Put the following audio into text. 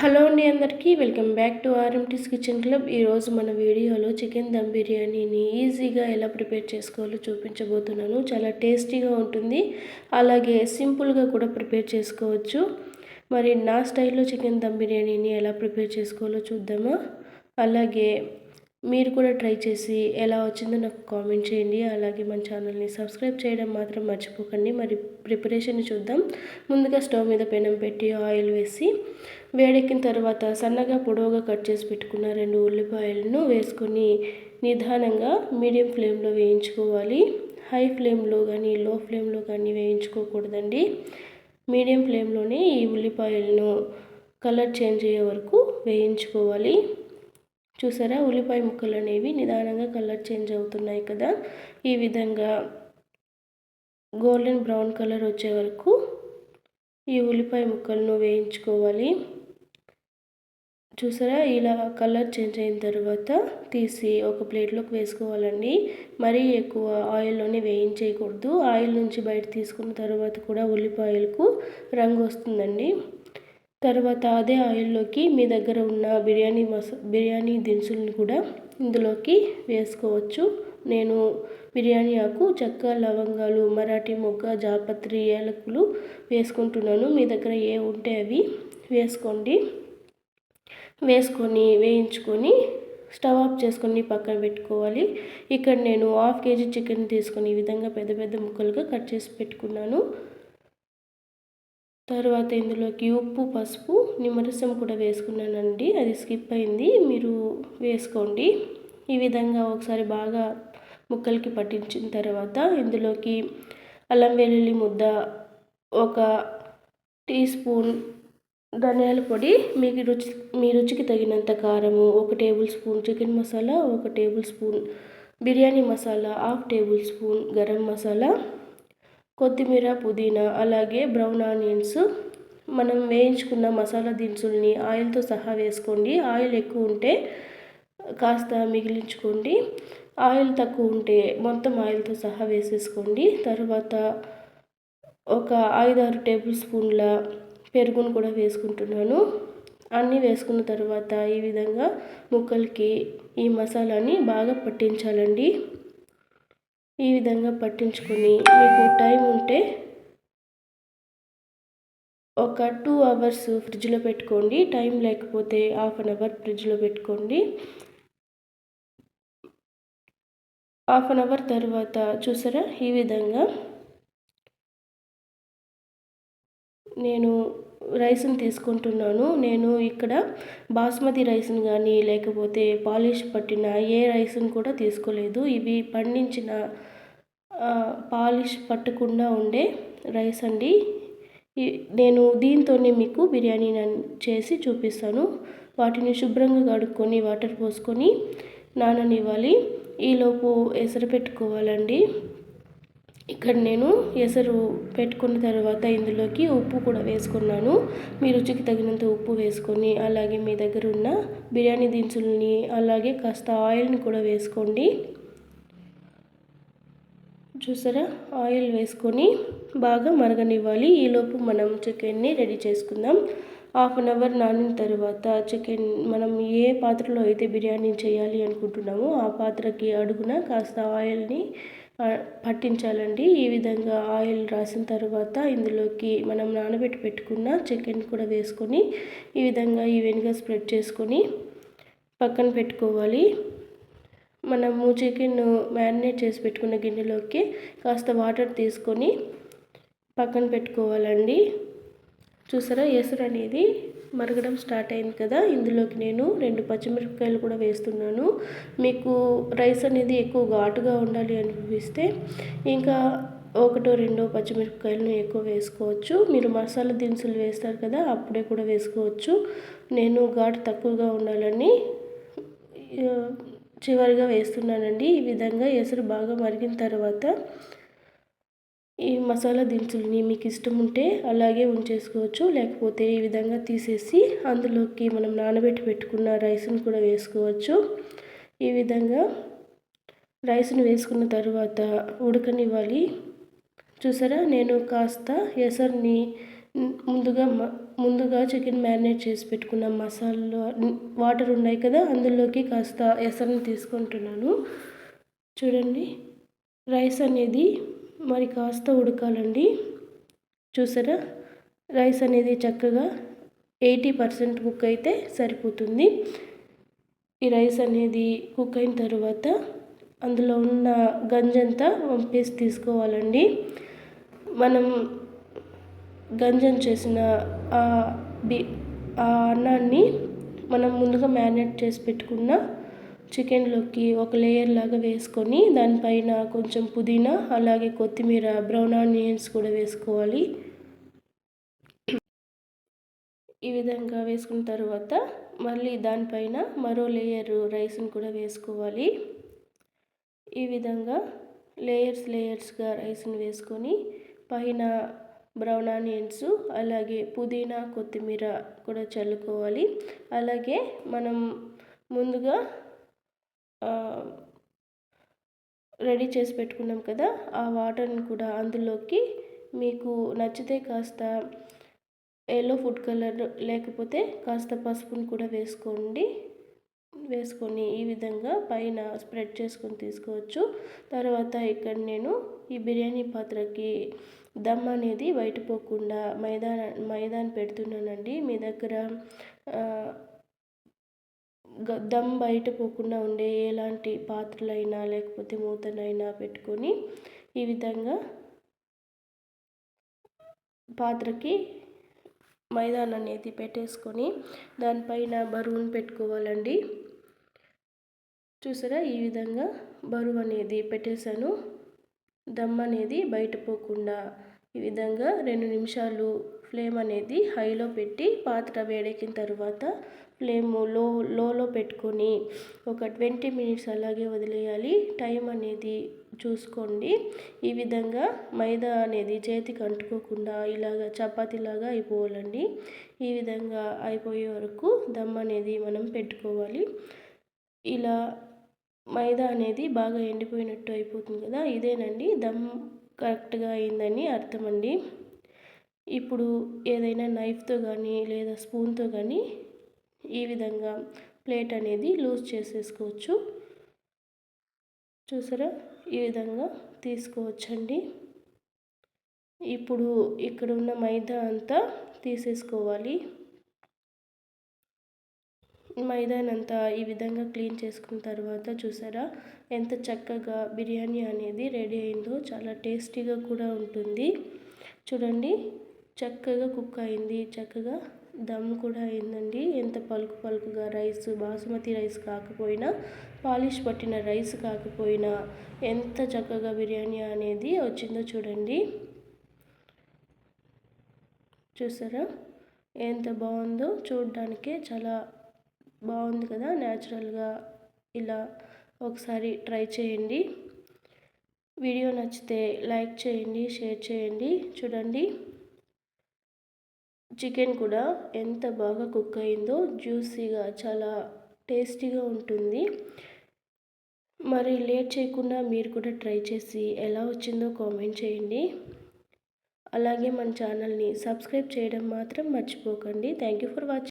Hello అండి అందరికీ welcome back to RMT's kitchen club. ఈరోజు మన వీడియోలో చికెన్ దమ్ బిర్యానీని ఈజీగా ఎలా ప్రిపేర్ చేసుకోవాలో చూపించబోతున్నాను. చాలా టేస్టీగా ఉంటుంది. అలాగే సింపుల్గా కూడా ప్రిపేర్ చేసుకోవచ్చు. మరి నా స్టైల్లో చికెన్ దమ్ బిర్యానీని ఎలా ప్రిపేర్ చేసుకోవాలో చూద్దామా? అలాగే మీరు కూడా ట్రై చేసి ఎలా వచ్చిందో నాకు కామెంట్ చేయండి. అలాగే మన ఛానల్ని సబ్స్క్రైబ్ చేయడం మాత్రం మర్చిపోకండి. మరి ప్రిపరేషన్ చూద్దాం. ముందుగా స్టవ్ మీద పెనం పెట్టి ఆయిల్ వేసి వేడెక్కిన తర్వాత సన్నగా పొడవుగా కట్ చేసి పెట్టుకున్న రెండు ఉల్లిపాయలను వేసుకొని నిదానంగా మీడియం ఫ్లేమ్లో వేయించుకోవాలి. హై ఫ్లేమ్లో కానీ లో ఫ్లేమ్లో కానీ వేయించుకోకూడదండి. మీడియం ఫ్లేమ్లోనే ఈ ఉల్లిపాయలను కలర్ చేంజ్ అయ్యే వరకు వేయించుకోవాలి. చూసారా? ఉల్లిపాయ ముక్కలు అనేవి నిదానంగా కలర్ చేంజ్ అవుతున్నాయి కదా? ఈ విధంగా గోల్డెన్ బ్రౌన్ కలర్ వచ్చే వరకు ఈ ఉల్లిపాయ ముక్కలను వేయించుకోవాలి. చూసారా? ఇలా కలర్ చేంజ్ అయిన తర్వాత తీసి ఒక ప్లేట్లోకి వేసుకోవాలండి. మరీ ఎక్కువ ఆయిల్లోనే వేయించేయకూడదు. ఆయిల్ నుంచి బయట తీసుకున్న తర్వాత కూడా ఉల్లిపాయలకు రంగు వస్తుందండి. తర్వాత అదే ఆయిల్లోకి మీ దగ్గర ఉన్న బిర్యానీ మసా బిర్యానీ దినుసులను కూడా ఇందులోకి వేసుకోవచ్చు. నేను బిర్యానీ ఆకు చెక్క లవంగాలు మరాఠీ మొగ్గ జాపత్రి ఏలకులు వేసుకుంటున్నాను. మీ దగ్గర ఏ ఉంటే అవి వేసుకోండి. వేసుకొని వేయించుకొని స్టవ్ ఆఫ్ చేసుకొని పక్కన పెట్టుకోవాలి. ఇక్కడ నేను హాఫ్ కేజీ చికెన్ తీసుకొని ఈ విధంగా పెద్ద పెద్ద ముక్కలుగా కట్ చేసి పెట్టుకున్నాను. తర్వాత ఇందులోకి ఉప్పు పసుపు నిమ్మరసం కూడా వేసుకున్నానండి. అది స్కిప్ అయింది. మీరు వేసుకోండి. ఈ విధంగా ఒకసారి బాగా ముక్కలకి పట్టించిన తర్వాత ఇందులోకి అల్లం వెల్లుల్లి ముద్ద ఒక టీ స్పూన్ ధనియాల పొడి మీకు రుచి మీ రుచికి తగినంత కారము ఒక టేబుల్ స్పూన్ చికెన్ మసాలా ఒక tablespoon biryani masala half tablespoon garam masala కొత్తిమీర పుదీనా అలాగే బ్రౌన్ ఆనియన్స్ మనం వేయించుకున్న మసాలా దినుసుల్ని ఆయిల్తో సహా వేసుకోండి. ఆయిల్ ఎక్కువ ఉంటే కాస్త మిగిలించుకోండి. ఆయిల్ తక్కువ ఉంటే మొత్తం ఆయిల్తో సహా వేసేసుకోండి. తర్వాత ఒక ఐదారు టేబుల్ స్పూన్ల పెరుగును కూడా వేసుకుంటున్నాను. అన్నీ వేసుకున్న తర్వాత ఈ విధంగా ముక్కలకి ఈ మసాలాని బాగా పట్టించాలండి. ఈ విధంగా పట్టించుకొని మీకు టైం ఉంటే ఒక టూ అవర్స్ ఫ్రిడ్జ్లో పెట్టుకోండి. టైం లేకపోతే హాఫ్ అన్ అవర్ ఫ్రిడ్జ్లో పెట్టుకోండి. హాఫ్ అన్ అవర్ తర్వాత చూసారా? ఈ విధంగా నేను రైస్ని తీసుకుంటున్నాను. నేను ఇక్కడ బాస్మతి రైస్ని కానీ లేకపోతే పాలిష్ పట్టిన ఏ రైస్ని కూడా తీసుకోలేదు. ఇవి పండించిన పాలిష్ పట్టకుండా ఉండే రైస్ అండి. నేను దీంతోనే మీకు బిర్యానీ చేసి చూపిస్తాను. వాటిని శుభ్రంగా కడుక్కొని వాటర్ పోసుకొని నాననివ్వాలి. ఈలోపు ఎసరు పెట్టుకోవాలండి. ఇక్కడ నేను ఎసరు పెట్టుకున్న తర్వాత ఇందులోకి ఉప్పు కూడా వేసుకున్నాను. మీ రుచికి తగినంత ఉప్పు వేసుకొని అలాగే మీ దగ్గర ఉన్న బిర్యానీ దినుసులని అలాగే కాస్త ఆయిల్ని కూడా వేసుకోండి. చూసారా? ఆయిల్ వేసుకొని బాగా మరగనివ్వాలి. ఈలోపు మనం చికెన్ని రెడీ చేసుకుందాం. హాఫ్ అన్ అవర్ నానిన తర్వాత చికెన్ మనం ఏ పాత్రలో అయితే బిర్యానీ చేయాలి అనుకుంటున్నామో ఆ పాత్రకి అడుగున కాస్త ఆయిల్ని పట్టించాలండి. ఈ విధంగా ఆయిల్ రాసిన తర్వాత ఇందులోకి మనం నానబెట్టి పెట్టుకున్న చికెన్ కూడా వేసుకొని ఈ విధంగా ఈవెన్గా స్ప్రెడ్ చేసుకొని పక్కన పెట్టుకోవాలి. మనము చికెన్ మ్యారినేట్ చేసి పెట్టుకున్న గిన్నెలోకి కాస్త వాటర్ తీసుకొని పక్కన పెట్టుకోవాలండి. చూసారా? ఎసురు అనేది మరగడం స్టార్ట్ అయింది కదా? ఇందులోకి నేను రెండు పచ్చిమిరపకాయలు కూడా వేస్తున్నాను. మీకు రైస్ అనేది ఎక్కువ ఘాటుగా ఉండాలి అనిపిస్తే ఇంకా ఒకటో రెండో పచ్చిమిరపకాయలను ఎక్కువ వేసుకోవచ్చు. మీరు మసాలా దినుసులు వేస్తారు కదా అప్పుడే కూడా వేసుకోవచ్చు. నేను ఘాటు తక్కువగా ఉండాలని చివరిగా వేస్తున్నానండి. ఈ విధంగా ఎసురు బాగా మరిగిన తర్వాత ఈ మసాలా దినుసులని మీకు ఇష్టం ఉంటే అలాగే ఉంచేసుకోవచ్చు. లేకపోతే ఈ విధంగా తీసేసి అందులోకి మనం నానబెట్టి పెట్టుకున్న రైస్ని కూడా వేసుకోవచ్చు. ఈ విధంగా రైస్ని వేసుకున్న తర్వాత ఉడకనివ్వాలి. చూసారా? నేను కాస్త ఎసర్ని ముందుగా ముందుగా చికెన్ మ్యారినేట్ చేసి పెట్టుకున్న మసాలా వాటర్ ఉన్నాయి కదా అందులోకి కాస్త ఎసరుని తీసుకుంటున్నాను. చూడండి రైస్ అనేది మరి కాస్త ఉడకాలండి. చూసారా? రైస్ అనేది చక్కగా ఎయిటీ పర్సెంట్ కుక్ అయితే సరిపోతుంది. ఈ రైస్ అనేది కుక్ అయిన తర్వాత అందులో ఉన్న గంజంతా వంపేసి తీసుకోవాలండి. మనం గంజం చేసిన బి ఆ అన్నాన్ని మనం ముందుగా మ్యారినేట్ చేసి పెట్టుకున్న చికెన్లోకి ఒక లేయర్ లాగా వేసుకొని దానిపైన కొంచెం పుదీనా అలాగే కొత్తిమీర బ్రౌన్ ఆనియన్స్ కూడా వేసుకోవాలి. ఈ విధంగా వేసుకున్న తర్వాత మళ్ళీ దానిపైన మరో లేయర్ రైస్ని కూడా వేసుకోవాలి. ఈ విధంగా లేయర్స్ లేయర్స్గా రైస్ని వేసుకొని పైన బ్రౌన్ ఆనియన్స్ అలాగే పుదీనా కొత్తిమీర కూడా చల్లుకోవాలి. అలాగే మనం ముందుగా రెడీ చేసి పెట్టుకున్నాం కదా ఆ వాటర్ని కూడా అందులోకి మీకు నచ్చితే కాస్త ఎల్లో ఫుడ్ కలర్ లేకపోతే కాస్త పసుపుని కూడా వేసుకోండి. వేసుకొని ఈ విధంగా పైన స్ప్రెడ్ చేసుకొని తీసుకోవచ్చు. తర్వాత ఇక్కడ నేను ఈ బిర్యానీ పాత్రకి దమ్ అనేది బయట పోకుండా మైదా మైదాని పెడుతున్నానండి. మీ దగ్గర దమ్ బయట పోకుండా ఉండే ఎలాంటి పాత్రలైనా లేకపోతే మూతనైనా పెట్టుకొని ఈ విధంగా పాత్రకి మైదాన్ అనేది పెట్టేసుకొని దానిపైన బరువును పెట్టుకోవాలండి. చూసారా? ఈ విధంగా బరువు అనేది పెట్టేశాను. దమ్ అనేది బయట పోకుండా ఈ విధంగా రెండు నిమిషాలు ఫ్లేమ్ అనేది హైలో పెట్టి పాత్ర వేడెక్కిన తర్వాత ఫ్లేమ్లో లోలో పెట్టుకొని ఒక ట్వంటీ మినిట్స్ అలాగే వదిలేయాలి. టైం అనేది చూసుకోండి. ఈ విధంగా మైదా అనేది చేతికి అంటుకోకుండా ఇలాగ చపాతీలాగా అయిపోవాలండి. ఈ విధంగా అయిపోయే వరకు దమ్ అనేది మనం పెట్టుకోవాలి. ఇలా మైదా అనేది బాగా ఎండిపోయినట్టు అయిపోతుంది కదా ఇదేనండి? దమ్ కరెక్ట్గా అయిందని అర్థం అండి ఇప్పుడు ఏదైనా నైఫ్తో కానీ లేదా స్పూన్తో కానీ ఈ విధంగా ప్లేట్ అనేది లూజ్ చేసేసుకోవచ్చు. చూసారా? ఈ విధంగా తీసుకోవచ్చండి. ఇప్పుడు ఇక్కడ ఉన్న మైదా అంతా తీసేసుకోవాలి. మైదానంతా ఈ విధంగా క్లీన్ చేసుకున్న తర్వాత చూసారా? ఎంత చక్కగా బిర్యానీ అనేది రెడీ అయిందో చాలా టేస్టీగా కూడా ఉంటుంది. చూడండి చక్కగా కుక్ అయింది చక్కగా దమ్ కూడా అయిందండి. ఎంత పలుకు పలుకుగా రైస్ బాసుమతి రైస్ కాకపోయినా పాలిష్ పట్టిన రైస్ కాకపోయినా ఎంత చక్కగా బిర్యానీ అనేది వచ్చిందో చూడండి. చూసారా? ఎంత బాగుందో చూడడానికే చాలా బాగుంది కదా న్యాచురల్గా ఇలా ఒకసారి ట్రై చేయండి. వీడియో నచ్చితే లైక్ చేయండి షేర్ చేయండి. చూడండి చికెన్ కూడా ఎంత బాగా కుక్ అయిందో జ్యూసీగా చాలా టేస్టీగా ఉంటుంది. మరి లేట్ చేయకుండా మీరు కూడా ట్రై చేసి ఎలా వచ్చిందో కామెంట్ చేయండి. అలాగే మన ఛానల్ని సబ్స్క్రైబ్ చేయడం మాత్రం మర్చిపోకండి. Thank you for watching